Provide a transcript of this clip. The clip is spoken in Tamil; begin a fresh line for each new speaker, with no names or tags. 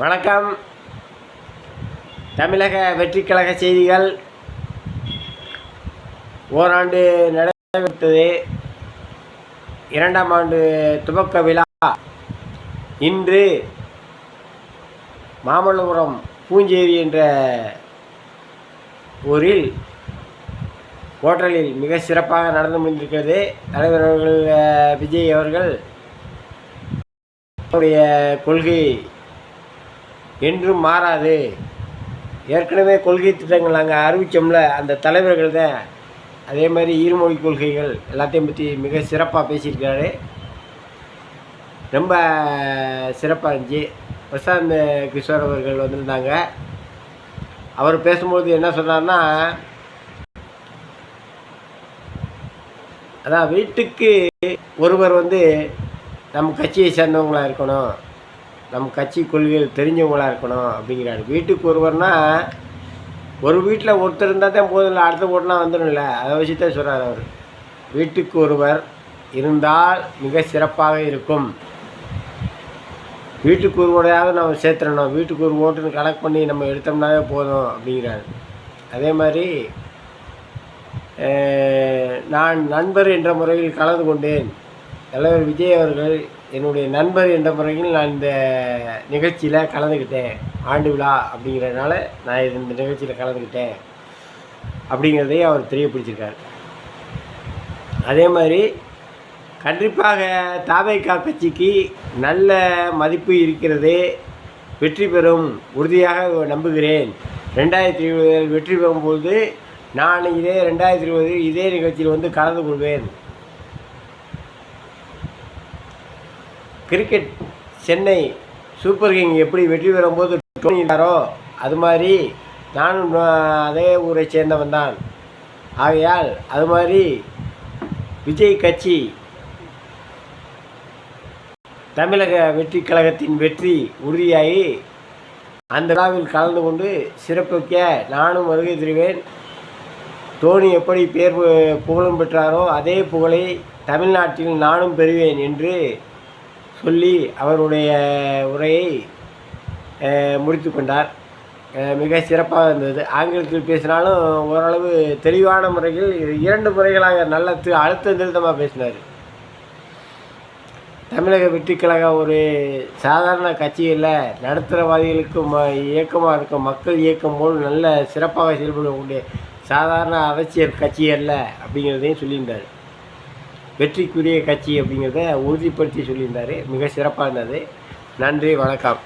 வணக்கம். தமிழக வெற்றிக்கழக செய்திகள். ஓராண்டு நடைபெற்றது. இரண்டாம் ஆண்டு துவக்க விழா. இன்று மாமல்லபுரம் பூஞ்சேரி என்ற ஊரில் ஹோட்டலில் மிக சிறப்பாக நடந்து முடிந்திருக்கிறது தலைவர் அவர்கள் விஜய் அவர்கள் அவருடைய கொள்கை என்றும் மாறாது. ஏற்கனவே கொள்கை திட்டங்கள் நாங்கள் அறிவித்தோம்ல அந்த தலைவர்கள் தான். அதே மாதிரி இருமொழி கொள்கைகள் எல்லாத்தையும் பற்றி மிக சிறப்பாக பேசியிருக்காரு. ரொம்ப சிறப்பாக இருந்துச்சு. பிரசாந்த் கிஷோர் அவர்கள் வந்திருந்தாங்க. அவர் பேசும்போது என்ன சொன்னார்னா அதான் வீட்டுக்கு ஒருவர் வந்து நம்ம கட்சியை சேர்ந்தவங்களாக இருக்கணும். நம்ம கட்சி கொள்கைகள் தெரிஞ்சவங்களாக இருக்கணும் அப்படிங்கிறாரு. வீட்டுக்கு ஒருவர்னா ஒரு வீட்டில் ஒருத்தர் இருந்தால் தான் போதும் இல்லை அடுத்த ஓட்டலாம் வந்துடும்ல அதை வச்சு தான் சொல்கிறார் அவர். வீட்டுக்கு ஒருவர் இருந்தால் மிக சிறப்பாக இருக்கும். வீட்டுக்கு ஒரு ஓடையாவது நம்ம சேர்த்துடணும். வீட்டுக்கு ஒரு ஓட்டுன்னு கலெக்ட் பண்ணி நம்ம எடுத்தோம்னாவே போதும் அப்படிங்கிறாரு. அதே மாதிரி நான் நண்பர் என்ற முறையில் கலந்து கொண்டேன். தலைவர் விஜய் அவர்கள் என்னுடைய நண்பர் என்ற முறையில் நான் இந்த நிகழ்ச்சியில் கலந்துக்கிட்டேன் ஆண்டு விழா அப்படிங்கிறதுனால நான் இது- இந்த நிகழ்ச்சியில் கலந்துக்கிட்டேன் அப்படிங்கிறதையும் அவர் தெரியப்பிடிச்சிருக்கார் அதே மாதிரி கண்டிப்பாக தாவேகா கட்சிக்கு நல்ல மதிப்பு இருக்கிறது வெற்றி பெறும் உறுதியாக நம்புகிறேன். ரெண்டாயிரத்தி இருபதில் வெற்றி பெறும்போது நான் இதே ரெண்டாயிரத்தி இருபது இதே நிகழ்ச்சியில் வந்து கலந்து கொள்வேன். கிரிக்கெட் சென்னை சூப்பர் கிங் எப்படி வெற்றி பெறும்போது டோனி இருந்தாரோ அது மாதிரி நானும் அதே ஊரை சேர்ந்தவன் தான். ஆகையால் அது மாதிரி விஜய் கட்சி தமிழக வெற்றி கழகத்தின் வெற்றி உறுதியாகி அந்த விழாவில் கலந்து கொண்டு சிறப்பிக்க நானும் வருகை தருவேன். தோனி எப்படி பேர் புகழும் பெற்றாரோ அதே புகழை தமிழ்நாட்டில் நானும் பெறுவேன் என்று சொல்லி அவருடைய உரையை முடித்து கொண்டார். மிக சிறப்பாக இருந்தது. ஆங்கிலத்தில் பேசினாலும் ஓரளவு தெளிவான முறையில் இரண்டு முறைகளாக நல்ல அழுத்த திருத்தமாக பேசினார். தமிழக வெற்றிக்கழகம் ஒரு சாதாரண கட்சி நடுத்தரவாதிகளுக்கு ம இயக்கமாக இருக்கும் மக்கள் இயக்கம் போல் நல்ல சிறப்பாக செயல்படக்கூடிய சாதாரண அரசியல் கட்சி அல்ல அப்படிங்கிறதையும் சொல்லியிருந்தார். வெற்றிக்குரிய கட்சி அப்படிங்கிறத உறுதிப்படுத்தி சொல்லியிருந்தார். மிக சிறப்பாக இருந்தது நன்றி வணக்கம்.